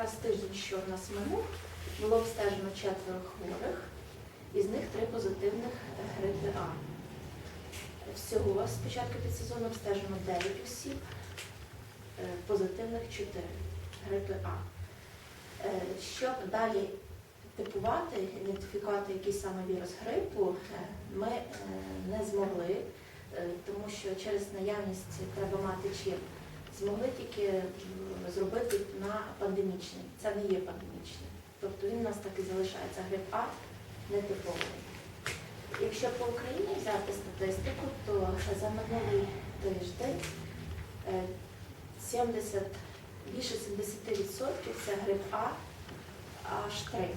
якраз тиждень, що в нас минув, було обстежено четверо хворих, із них три позитивних грипи А. Всього з початку підсезону обстежено 9 осіб, е, позитивних 4 грипи А. Е, Щоб далі типувати, ідентифікувати який саме вірус грипу, е, ми не змогли, тому що через наявність треба мати чіп. Змогли тільки зробити на пандемічний. Це не є пандемічний. Тобто він у нас так і залишається грип А нетиповий. Якщо по Україні взяти статистику, то за минулий тиждень е, 70, більше 70% це грип А H3. Е,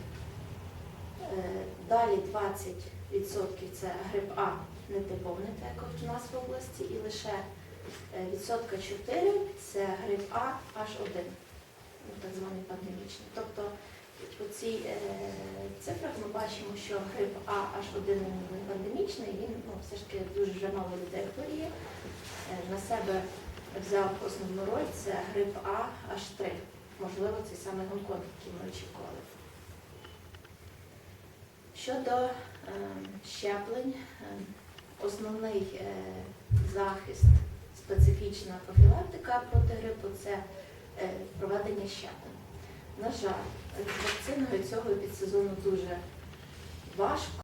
Далі 20% це грип А нетиповий, так як у нас в області, і лише е, відсотка 4 це грип А H1, ну, так званий пандемічний. Тобто по цій е, цифрах ми бачимо, що грип А H1 пандемічний, він ну, все ж таки дуже вже мало людей хворіє. Е, На себе взяв основну роль це грип А H3, можливо, цей самий Гонконг, який ми очікували. Щодо е, щеплень, е, основний е, захист, специфічна профілактика проти грипу це е, проведення щеплень. На жаль, з вакциною цього підсезону дуже важко.